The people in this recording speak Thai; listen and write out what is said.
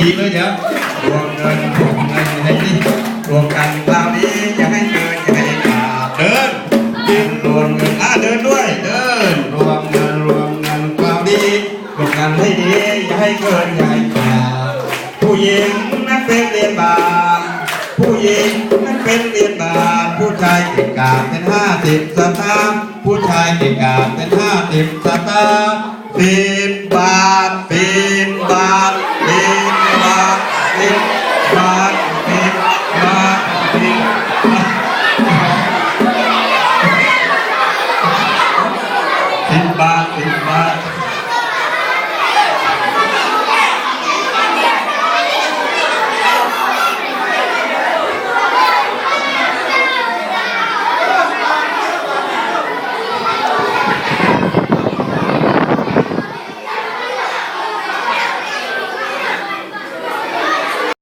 ดีเลยเดี๋ยวรวมเงินรวมเงินให้นี่รวมกันคราวนี้อย่าให้เกินอย่าให้ขาดเดินยืนรวมเงินอะเดินด้วยเดินรวมเงินรวมเงินคราวนี้รวมกันให้ดีอย่าให้เกินอย่าให้ขาดผู้หญิงนั้นเป็นเรียนบาทผู้หญิงนั้นเป็นเรียนบาทผู้ชายเก่งกาจเป็นห้าสิบสตางค์ผู้ชายเก่งกาจเป็นห้าสิบสตางค์สิบ Feedback, feedback.